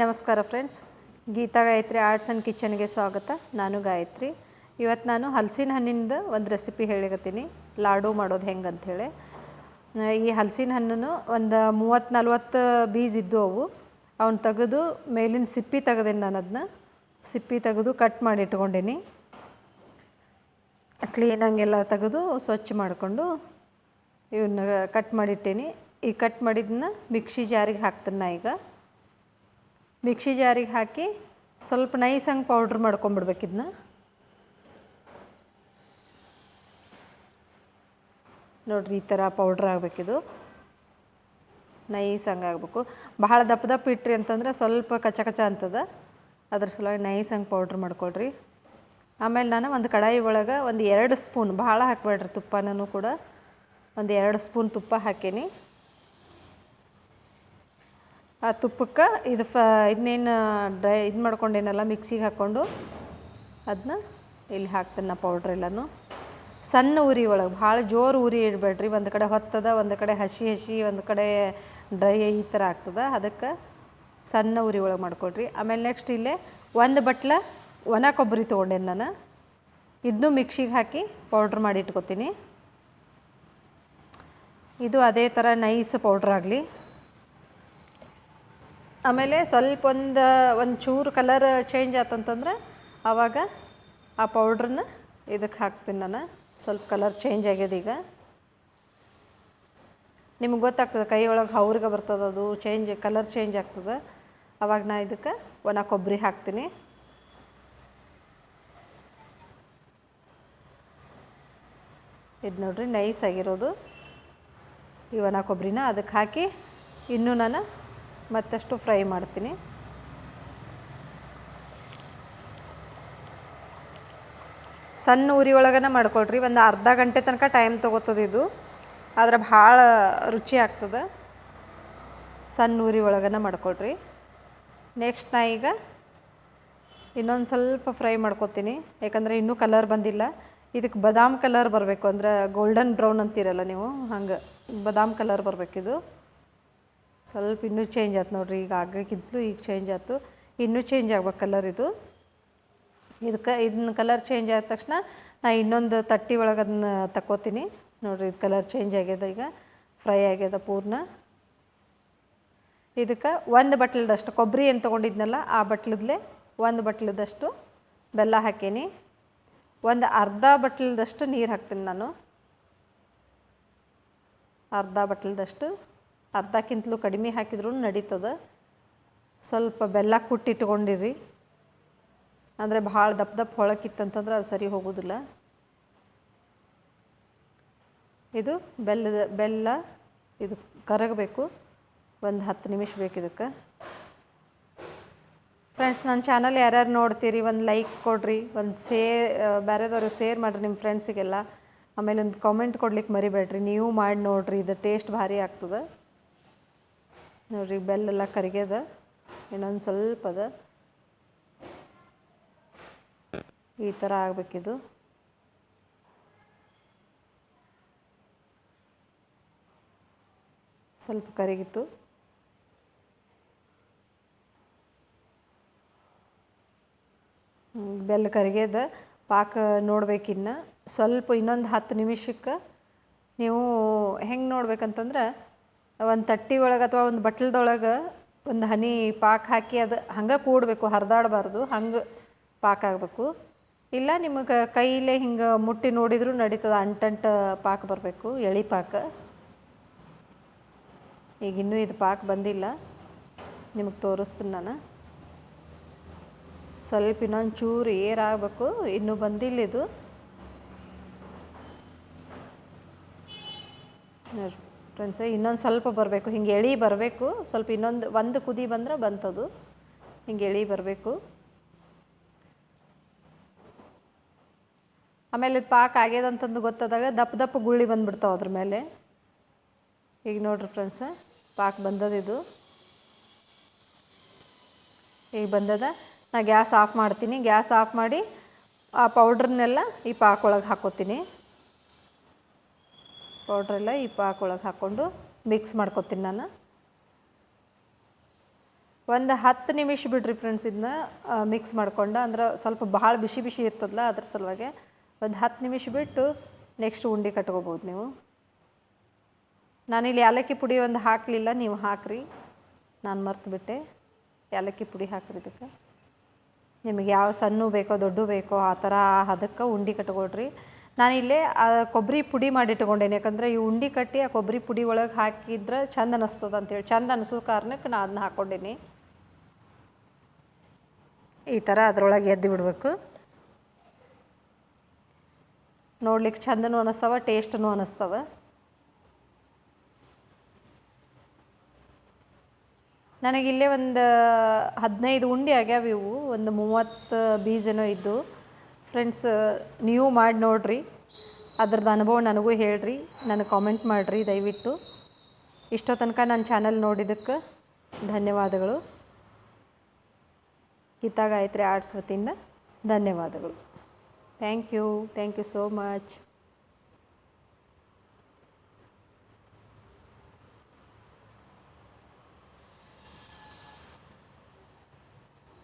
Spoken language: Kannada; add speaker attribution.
Speaker 1: ನಮಸ್ಕಾರ friends. Geeta Gayatri arts and ಕಿಚನ್ಗೆ ಸ್ವಾಗತ. ನಾನು ಗಾಯತ್ರಿ. ಇವತ್ತು ನಾನು ಹಲಸಿನ ಹಣ್ಣಿಂದ ಒಂದು ರೆಸಿಪಿ ಹೇಳಿಕತ್ತೀನಿ. ಲಾಡು ಮಾಡೋದು ಹೆಂಗೆ ಅಂಥೇಳಿ ಈ ಹಲಸಿನ ಹಣ್ಣನ್ನು ಒಂದು ಮೂವತ್ತು ನಲ್ವತ್ತು ಬೀಜ ಇದ್ದು ಅವು. ಅವನ್ನ ತೆಗೆದು ಮೇಲಿನ ಸಿಪ್ಪಿ ತೆಗೆದೆ ನಾನು ಅದನ್ನ ಸಿಪ್ಪಿ ತೆಗೆದು ಕಟ್ ಮಾಡಿ ಇಟ್ಕೊಂಡೀನಿ. ಕ್ಲೀನಾಗೆಲ್ಲ ತೆಗೆದು ಸ್ವಚ್ಛ ಮಾಡಿಕೊಂಡು ಇವನ್ನ ಕಟ್ ಮಾಡಿಟ್ಟೀನಿ. ಈ ಕಟ್ ಮಾಡಿದ್ದನ್ನ ಮಿಕ್ಸಿ ಜಾರಿಗೆ ಹಾಕ್ತೀನಿ ನಾ ಈಗ. ಮಿಕ್ಸಿ ಜಾರಿಗೆ ಹಾಕಿ ಸ್ವಲ್ಪ ನೈಸ್ ಹಂಗೆ ಪೌಡ್ರ್ ಮಾಡ್ಕೊಂಬಿಡ್ಬೇಕು ಇದನ್ನ ನೋಡ್ರಿ ಈ ಥರ ಪೌಡ್ರ್ ಆಗಬೇಕಿದು ನೈಸ್ ಹಂಗೆ ಆಗಬೇಕು. ಬಹಳ ದಪ್ಪ ದಪ್ಪ ಇಟ್ರಿ ಅಂತಂದ್ರೆ ಸ್ವಲ್ಪ ಕಚ ಕಚ ಅಂತದ. ಅದ್ರ ಸಲುವಾಗಿ ನೈಸ್ ಹಂಗೆ ಪೌಡ್ರ್ ಮಾಡ್ಕೊಳ್ರಿ. ಆಮೇಲೆ ನಾನು ಒಂದು ಕಡಾಯಿ ಒಳಗೆ ಒಂದು ಎರಡು ಸ್ಪೂನ್ ಭಾಳ ಹಾಕ್ಬೇಡ್ರಿ ತುಪ್ಪನೂ ಕೂಡ. ಒಂದು ಎರಡು ಸ್ಪೂನ್ ತುಪ್ಪ ಹಾಕೀನಿ. ಆ ತುಪ್ಪಕ್ಕೆ ಇದು ಫ ಇದನ್ನೇನು ಡ್ರೈ, ಇದು ಮಾಡ್ಕೊಂಡೇನಲ್ಲ ಮಿಕ್ಸಿಗೆ ಹಾಕ್ಕೊಂಡು ಅದನ್ನ ಇಲ್ಲಿ ಹಾಕ್ತೀನಿ ನಾ ಪೌಡ್ರ್ ಎಲ್ಲನೂ. ಸಣ್ಣ ಉರಿ ಒಳಗೆ, ಭಾಳ ಜೋರು ಉರಿ ಇಡಬೇಡ್ರಿ. ಒಂದು ಕಡೆ ಹೊತ್ತದ, ಒಂದು ಕಡೆ ಹಸಿ ಹಸಿ, ಒಂದು ಕಡೆ ಡ್ರೈ ಈ ಥರ ಆಗ್ತದೆ. ಅದಕ್ಕೆ ಸಣ್ಣ ಉರಿ ಒಳಗೆ ಮಾಡ್ಕೊಳ್ರಿ ಆಮೇಲೆ ನೆಕ್ಸ್ಟ್ ಇಲ್ಲೇ ಒಂದು ಬಟ್ಲ ಒಣ ಕೊಬ್ಬರಿ ತೊಗೊಂಡೇನೆ ನಾನು. ಇದನ್ನು ಮಿಕ್ಸಿಗೆ ಹಾಕಿ ಪೌಡ್ರ್ ಮಾಡಿ ಇಟ್ಕೊತೀನಿ. ಇದು ಅದೇ ಥರ ನೈಸ್ ಪೌಡ್ರ್ ಆಗಲಿ. ಆಮೇಲೆ ಸ್ವಲ್ಪ ಒಂದು ಒಂದು ಚೂರು ಕಲರ್ ಚೇಂಜ್ ಆತಂತಂದ್ರೆ ಆವಾಗ ಆ ಪೌಡ್ರನ್ನ ಇದಕ್ಕೆ ಹಾಕ್ತೀನಿ ನಾನು. ಸ್ವಲ್ಪ ಕಲರ್ ಚೇಂಜ್ ಆಗ್ಯದ ಈಗ. ನಿಮ್ಗೆ ಗೊತ್ತಾಗ್ತದೆ ಕೈ ಒಳಗೆ ಹೌರ್ಗೆ ಬರ್ತದೆ ಅದು ಚೇಂಜ್ ಕಲರ್ ಚೇಂಜ್ ಆಗ್ತದೆ. ಆವಾಗ ನಾ ಇದಕ್ಕೆ ಒಣ ಕೊಬ್ಬರಿ ಹಾಕ್ತೀನಿ. ಇದು ನೋಡ್ರಿ ನೈಸ್ ಆಗಿರೋದು. ಈ ಒಣ ಕೊಬ್ಬರಿನ ಅದಕ್ಕೆ ಹಾಕಿ ಇನ್ನೂ ನಾನು ಮತ್ತಷ್ಟು ಫ್ರೈ ಮಾಡ್ತೀನಿ. ಸಣ್ಣ ಉರಿ ಒಳಗನ ಮಾಡ್ಕೊಳ್ರಿ. ಒಂದು ಅರ್ಧ ಗಂಟೆ ತನಕ ಟೈಮ್ ತೊಗೋತದೆ ಇದು. ಆದ್ರೆ ಭಾಳ ರುಚಿ ಆಗ್ತದೆ. ಸಣ್ಣ ಉರಿ ಒಳಗನ ಮಾಡ್ಕೊಳ್ರಿ. ನೆಕ್ಸ್ಟ್ ನಾ ಈಗ ಇನ್ನೊಂದು ಸ್ವಲ್ಪ ಫ್ರೈ ಮಾಡ್ಕೊತೀನಿ. ಯಾಕಂದರೆ ಇನ್ನೂ ಕಲರ್ ಬಂದಿಲ್ಲ. ಇದಕ್ಕೆ ಬದಾಮ್ ಕಲರ್ ಬರಬೇಕು. ಅಂದ್ರೆ ಗೋಲ್ಡನ್ ಬ್ರೌನ್ ಅಂತೀರಲ್ಲ ನೀವು? ಹಂಗೆ. ಬದಾಮ್ ಕಲರ್ ಬರಬೇಕಿದು. ಸ್ವಲ್ಪ ಇನ್ನೂ ಚೇಂಜ್ ಆಯ್ತು ನೋಡ್ರಿ. ಈಗ ಆಗಕ್ಕಿಂತಲೂ ಈಗ ಚೇಂಜ್ ಆಯ್ತು. ಇನ್ನೂ ಚೇಂಜ್ ಆಗ್ಬೇಕು ಕಲರ್ ಇದು. ಇದಕ್ಕೆ ಇದನ್ನ ಕಲರ್ ಚೇಂಜ್ ಆದ ತಕ್ಷಣ ನಾ ಇನ್ನೊಂದು ತಟ್ಟಿ ಒಳಗೆ ಅದನ್ನ ತಕ್ಕೋತೀನಿ. ನೋಡಿರಿ ಇದು ಕಲರ್ ಚೇಂಜ್ ಆಗ್ಯದ ಈಗ. ಫ್ರೈ ಆಗ್ಯದ ಪೂರ್ಣ. ಇದಕ್ಕೆ ಒಂದು ಬಟ್ಲದಷ್ಟು ಕೊಬ್ಬರಿ ಏನು ತೊಗೊಂಡಿದ್ನಲ್ಲ ಆ ಬಟ್ಲದಲ್ಲೇ ಒಂದು ಬಟ್ಲದಷ್ಟು ಬೆಲ್ಲ ಹಾಕೀನಿ. ಒಂದು ಅರ್ಧ ಬಟ್ಲದಷ್ಟು ನೀರು ಹಾಕ್ತೀನಿ ನಾನು. ಅರ್ಧ ಬಟ್ಲದಷ್ಟು ಅರ್ಧಕ್ಕಿಂತಲೂ ಕಡಿಮೆ ಹಾಕಿದ್ರೂ ನಡೀತದೆ. ಸ್ವಲ್ಪ ಬೆಲ್ಲ ಕುಟ್ಟಿಟ್ಕೊಂಡಿರಿ. ಅಂದರೆ ಭಾಳ ದಪ್ಪ ದಪ್ಪ ಹೊಳಕಿತ್ತಂತಂದ್ರೆ ಅದು ಸರಿ ಹೋಗೋದಿಲ್ಲ. ಇದು ಬೆಲ್ಲದ ಬೆಲ್ಲ ಇದು ಕರಗಬೇಕು. ಒಂದು ಹತ್ತು ನಿಮಿಷ ಬೇಕು ಇದಕ್ಕೆ. ಫ್ರೆಂಡ್ಸ್ ನನ್ನ ಚಾನಲ್ ಯಾರ್ಯಾರು ನೋಡ್ತೀರಿ, ಒಂದು ಲೈಕ್ ಕೊಡ್ರಿ, ಒಂದು ಸೇ ಬೇರೆದವ್ರಿಗೆ ಸೇರ್ ಮಾಡಿರಿ ನಿಮ್ಮ ಫ್ರೆಂಡ್ಸಿಗೆಲ್ಲ ಆಮೇಲೆ ಒಂದು ಕಾಮೆಂಟ್ ಕೊಡ್ಲಿಕ್ಕೆ ಮರಿಬೇಡ್ರಿ. ನೀವು ಮಾಡಿ ನೋಡ್ರಿ, ಇದು ಟೇಸ್ಟ್ ಭಾರಿ ಆಗ್ತದೆ. ನೋಡ್ರಿ, ಬೆಲ್ಲೆಲ್ಲ ಕರಿಗ್ಯದ. ಇನ್ನೊಂದು ಸ್ವಲ್ಪ ಅದ. ಈ ಥರ ಆಗಬೇಕಿದು. ಸ್ವಲ್ಪ ಕರಿಗಿತ್ತು. ಬೆಲ್ಲ ಕರಿಗ್ಯದ. ಪಾಕ ನೋಡ್ಬೇಕಿನ್ನು. ಸ್ವಲ್ಪ ಇನ್ನೊಂದು ಹತ್ತು ನಿಮಿಷಕ್ಕೆ ನೀವು ಹೆಂಗೆ ನೋಡ್ಬೇಕಂತಂದ್ರೆ ಒಂದು ತಟ್ಟಿ ಒಳಗೆ ಅಥವಾ ಒಂದು ಬಟ್ಲದೊಳಗೆ ಒಂದು ಹನಿ ಪಾಕ ಹಾಕಿ ಅದು ಹಂಗೆ ಕೂಡಬೇಕು, ಹರಿದಾಡಬಾರ್ದು, ಹಂಗೆ ಪಾಕ ಆಗಬೇಕು. ಇಲ್ಲ ನಿಮಗೆ ಕೈಲೇ ಹಿಂಗೆ ಮುಟ್ಟಿ ನೋಡಿದರೂ ನಡೀತದೆ, ಅಂಟಂಟ ಪಾಕ ಬರಬೇಕು, ಎಳಿ ಪಾಕ. ಈಗ ಇನ್ನೂ ಇದು ಪಾಕ ಬಂದಿಲ್ಲ. ನಿಮಗೆ ತೋರಿಸ್ತೀನಿ ನಾನು. ಸ್ವಲ್ಪ ಇನ್ನೊಂದು ಚೂರು ಏರಾಗಬೇಕು ಇನ್ನೂ ಬಂದಿಲ್ಲ ಇದು. ಫ್ರೆಂಡ್ಸ್ ಇನ್ನೊಂದು ಸ್ವಲ್ಪ ಬರಬೇಕು. ಹಿಂಗೆ ಎಳಿ ಬರಬೇಕು. ಸ್ವಲ್ಪ ಇನ್ನೊಂದು, ಒಂದು ಕುದಿ ಬಂದ್ರೆ ಬಂತದು. ಹಿಂಗೆ ಎಳಿ ಬರಬೇಕು. ಆಮೇಲೆ ಇದು ಪಾಕ ಆಗ್ಯದಂತಂದು ಗೊತ್ತಾದಾಗ ದಪ್ಪ ದಪ್ಪ ಗುಳ್ಳಿ ಬಂದುಬಿಡ್ತಾವೆ ಅದ್ರ ಮೇಲೆ. ಈಗ ನೋಡ್ರಿ ಫ್ರೆಂಡ್ಸ್ ಪಾಕ್ ಬಂದದಿದು ಈಗ ಬಂದದ. ನಾ ಗ್ಯಾಸ್ ಆಫ್ ಮಾಡ್ತೀನಿ. ಗ್ಯಾಸ್ ಆಫ್ ಮಾಡಿ ಆ ಪೌಡ್ರನ್ನೆಲ್ಲ ಈ ಪಾಕ್ ಒಳಗೆ ಹಾಕೋತೀನಿ. ಪೌಡ್ರೆಲ್ಲ ಈ ಪಾಕ್ ಒಳಗೆ ಹಾಕ್ಕೊಂಡು ಮಿಕ್ಸ್ ಮಾಡ್ಕೊತೀನಿ ನಾನು. ಒಂದು ಹತ್ತು ನಿಮಿಷ ಬಿಡ್ರಿ ಫ್ರೆಂಡ್ಸ್ ಇದನ್ನ ಮಿಕ್ಸ್ ಮಾಡ್ಕೊಂಡು, ಅಂದ್ರೆ ಸ್ವಲ್ಪ ಭಾಳ ಬಿಸಿ ಬಿಸಿ ಇರ್ತದಲ್ಲ ಅದ್ರ ಸಲುವಾಗಿ ಒಂದು ಹತ್ತು ನಿಮಿಷ ಬಿಟ್ಟು ನೆಕ್ಸ್ಟ್ ಉಂಡೆ ಕಟ್ಕೋಬೋದು ನೀವು. ನಾನಿಲ್ಲಿ ಏಲಕ್ಕಿ ಪುಡಿ ಒಂದು ಹಾಕಲಿಲ್ಲ, ನೀವು ಹಾಕ್ರಿ. ನಾನು ಮರ್ತು ಬಿಟ್ಟೆ ಏಲಕ್ಕಿ ಪುಡಿ ಹಾಕ್ರಿ ಇದಕ್ಕೆ. ನಿಮಗೆ ಯಾವ ಸಣ್ಣ ಬೇಕೋ ದೊಡ್ಡ ಬೇಕೋ ಆ ಥರ ಅದಕ್ಕೆ ಉಂಡೆ ಕಟ್ಕೊಳ್ರಿ ನಾನಿಲ್ಲೇ ಆ ಕೊಬ್ಬರಿ ಪುಡಿ ಮಾಡಿ ಇಟ್ಕೊಂಡೇನೆ ಯಾಕಂದ್ರೆ ಈ ಉಂಡೆ ಕಟ್ಟಿ ಆ ಕೊಬ್ಬರಿ ಪುಡಿ ಒಳಗೆ ಹಾಕಿದ್ರೆ ಚಂದ ಅನ್ನಿಸ್ತದೆ ಅಂತೇಳಿ. ಚಂದ ಅನಿಸೋ ಕಾರಣಕ್ಕೆ ನಾನು ಅದನ್ನ ಹಾಕ್ಕೊಂಡೇನಿ. ಈ ಥರ ಅದರೊಳಗೆ ಎದ್ದು ಬಿಡಬೇಕು. ನೋಡ್ಲಿಕ್ಕೆ ಚಂದನೂ ಅನ್ನಿಸ್ತವ ಟೇಸ್ಟೂ ಅನ್ನಿಸ್ತವ ನನಗಿಲ್ಲೇ ಒಂದು ಹದಿನೈದು ಉಂಡೆ ಆಗ್ಯಾವ ಇವು. ಒಂದು ಮೂವತ್ತು ಬೀಜನೋ ಇದ್ದು. ಫ್ರೆಂಡ್ಸ್ ನೀವು ಮಾಡಿ ನೋಡಿರಿ. ಅದ್ರದ್ದು ಅನುಭವ ನನಗೂ ಹೇಳ್ರಿ. ನನಗೆ ಕಾಮೆಂಟ್ ಮಾಡಿರಿ ದಯವಿಟ್ಟು. ಇಷ್ಟೋ ತನಕ ನನ್ನ ಚಾನಲ್ ನೋಡಿದ್ದಕ್ಕೆ ಧನ್ಯವಾದಗಳು. ಗೀತಾ ಗಾಯತ್ರಿ ಆರ್ಟ್ಸ್ ವತಿಯಿಂದ ಧನ್ಯವಾದಗಳು. Thank you thank you so much